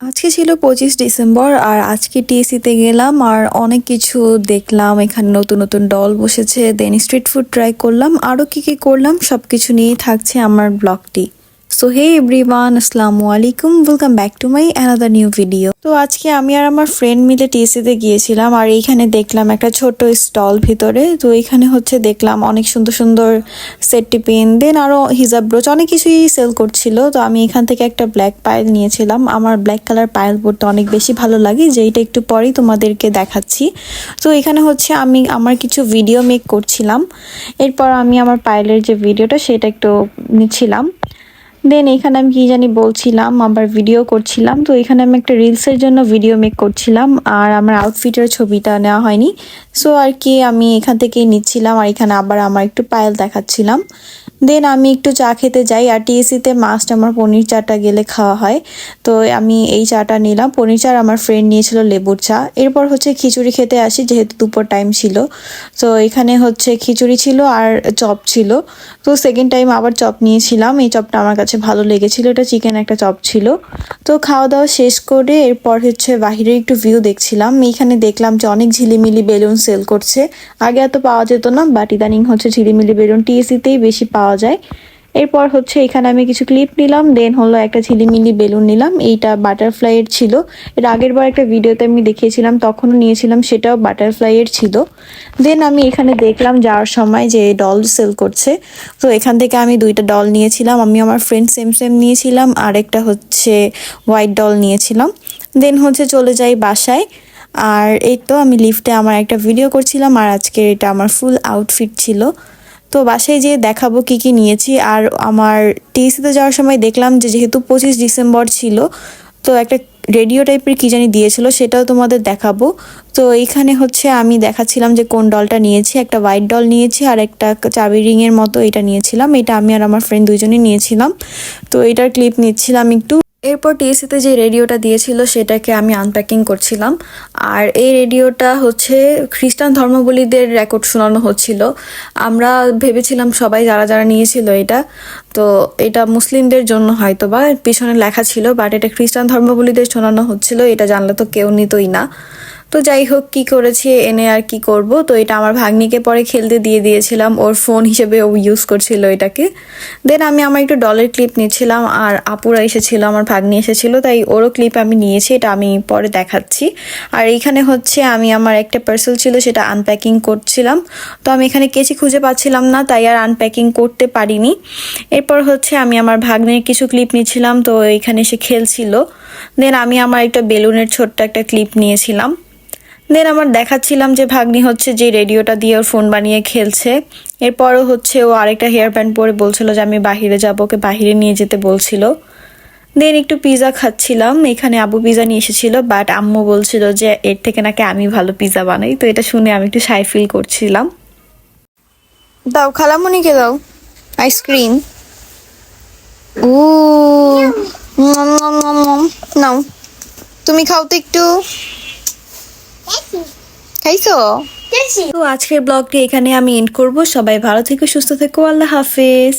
আজকে ছিল পঁচিশ ডিসেম্বর আর আজকে টিএসিতে গেলাম আর অনেক কিছু দেখলাম। এখানে নতুন নতুন ডল বসেছে। দেন স্ট্রিট ফুড ট্রাই করলাম। আরও কী কী করলাম সব কিছু নিয়েই থাকছে আমার ব্লগটি। সো হে এভরিওয়ান আসসালামু আলাইকুম welcome back to my another new video তো আজকে আমি আর আমার ফ্রেন্ড মিলে টিএসিতে গিয়েছিলাম আর এইখানে দেখলাম একটা ছোট স্টল ভিতরে। তো এইখানে হচ্ছে দেখলাম অনেক সুন্দর সুন্দর সেটটি পেন দেন আরও হিজাব ব্রোচ অনেক কিছুই সেল করছিল। তো আমি এখান থেকে একটা ব্ল্যাক পায়েল নিয়েছিলাম। আমার ব্ল্যাক কালার পায়েল পরতে অনেক বেশি ভালো লাগে, যেইটা একটু পরেই তোমাদেরকে দেখাচ্ছি। তো এখানে হচ্ছে আমি আমার কিছু ভিডিও মেক করছিলাম। এরপর আমি আমার পায়েলের যে ভিডিওটা সেটা একটু নিচ্ছিলাম। দেন এখানে আমি কি জানি বলছিলাম, আবার ভিডিও করছিলাম। তো এখানে আমি একটা রিলসের জন্য ভিডিও মেক করছিলাম, আর আমার আউটফিটের ছবিটা নেওয়া হয়নি। সো আর কি আমি এখান থেকেই নিচ্ছিলাম, আর এখানে আবার আমার একটু পায়েল দেখাচ্ছিলাম। দেন আমি একটু চা খেতে যাই। আর টিএসিতে মাস্ট আমার পনির চাটা গেলে খাওয়া হয়। তো আমি এই চাটা নিলাম। পনির চা আমার ফ্রেন্ড নিয়েছিল লেবুর চা। এরপর হচ্ছে খিচুড়ি খেতে আসি, যেহেতু দুপুর টাইম ছিল। তো এখানে হচ্ছে খিচুড়ি ছিল আর চপ ছিল। তো সেকেন্ড টাইম আবার চপ নিয়েছিলাম। এই চপটা আমার কাছে ভালো লেগেছিল। এটা চিকেন একটা চপ ছিল। তো খাওয়া দাওয়া শেষ করে এরপর হচ্ছে বাহিরে একটু ভিউ দেখছিলাম। এইখানে দেখলাম যে অনেক ঝিলিমিলি বেলুন সেল করছে। আগে এত পাওয়া যেত না বাট ইদানিং হচ্ছে ঝিলিমিলি বেলুন টিএসিতেই বেশি পাওয়া যায়। এরপর হচ্ছে এখানে আমি কিছু ক্লিপ নিলাম দেন হলো একটা ঝিলিমিলি বেলুন নিলাম। এইটা বাটারফ্লাইয়ের ছিল। এর আগের বার একটা ভিডিওতে আমি দেখিয়েছিলাম, তখনও নিয়েছিলাম, সেটাও বাটারফ্লাইয়ের ছিল। দেন আমি এখানে দেখলাম যাওয়ার সময় যে ডল সেল করছে। তো এখান থেকে আমি দুইটা ডল নিয়েছিলাম। আমি আমার ফ্রেন্ড সেম সেম নিয়েছিলাম আর একটা হচ্ছে হোয়াইট ডল নিয়েছিলাম। দেন হচ্ছে চলে যাই বাসায়। আর এই তো আমি লিফটে আমার একটা ভিডিও করছিলাম, আর আজকে এটা আমার ফুল আউটফিট ছিল। তো বাসায় যেয়ে দেখাবো কি কি নিয়েছি। আর আমার টিএসিতে যাওয়ার সময় দেখলাম যে যেহেতু পঁচিশ ডিসেম্বর ছিল, তো একটা রেডিও টাইপের কি জানি দিয়েছিল, সেটাও তোমাদের দেখাবো। তো এইখানে হচ্ছে আমি দেখাচ্ছিলাম যে কোন ডলটা নিয়েছি, একটা হোয়াইট ডল নিয়েছি আর একটা চাবি রিংয়ের মতো এটা নিয়েছিলাম। এটা আমি আর আমার ফ্রেন্ড দুইজনই নিয়েছিলাম। তো এটার ক্লিপ নিচ্ছিলাম একটু। এরপর টিএসিতে যে রেডিওটা দিয়েছিল সেটাকে আমি আনপ্যাকিং করছিলাম। আর এই রেডিওটা হচ্ছে খ্রিস্টান ধর্মাবলীদের রেকর্ড শোনানো হচ্ছিল। আমরা ভেবেছিলাম সবাই যারা যারা নিয়েছিল এটা, তো এটা মুসলিমদের জন্য হয়তো বা পিছনে লেখা ছিল বাট এটা খ্রিস্টান ধর্মাবলীদের শোনানো হচ্ছিল, এটা জানলে তো কেউ নিতই না। তো যাই হোক, কি করেছি, এনে আর কি করব? তো এটা আমার ভাগ্নিকে পরে খেলতে দিয়ে দিয়েছিলাম। ওর ফোন হিসেবে ও ইউজ করছিল এটাকে। দেন আমি আমার একটু ডলের ক্লিপ নিয়েছিলাম আর আপুরা এসেছিল, আমার ভাগ্নি এসেছিল, তাই ওরও ক্লিপ আমি নিয়েছি, এটা আমি পরে দেখাচ্ছি। আর এইখানে হচ্ছে আমি আমার একটা পার্সেল ছিল, সেটা আনপ্যাকিং করছিলাম। তো আমি এখানে কেচি খুঁজে পাচ্ছিলাম না, তাই আর আনপ্যাকিং করতে পারিনি। এরপর হচ্ছে আমি আমার ভাগ্নের কিছু ক্লিপ নিয়েছিলাম তো এখানে সে খেলছিল। দেন আমি আমার একটা বেলুনের ছোট্ট একটা ক্লিপ নিয়েছিলাম। দেন আমার দেখাচ্ছিলাম যে ভাগ্নি হচ্ছে যে রেডিওটা দিয়ে ওর ফোন বানিয়ে খেলছে এরপরও হচ্ছে ও আরেকটা হেয়ার ব্যান্ড পরে বলছিল যে আমি বাহিরে যাব ওকে বাহিরে নিয়ে যেতে বলছিল দেন একটু পিৎজা খাচ্ছিলাম এখানে আবু পিৎজা নিয়ে এসেছিল বাট আম্মু বলছিল যে এর থেকে নাকি আমি ভালো পিৎজা বানাই তো এটা শুনে আমি একটু সাই ফিল করছিলাম দাও খালামুনিকে দাও আইসক্রিম ও নাও তুমি খাও তো একটু খাইছো? তো আজকের ব্লগটি এখানে আমি এন্ড করব। সবাই ভালো থেকো সুস্থ থেকো আল্লাহ হাফেজ।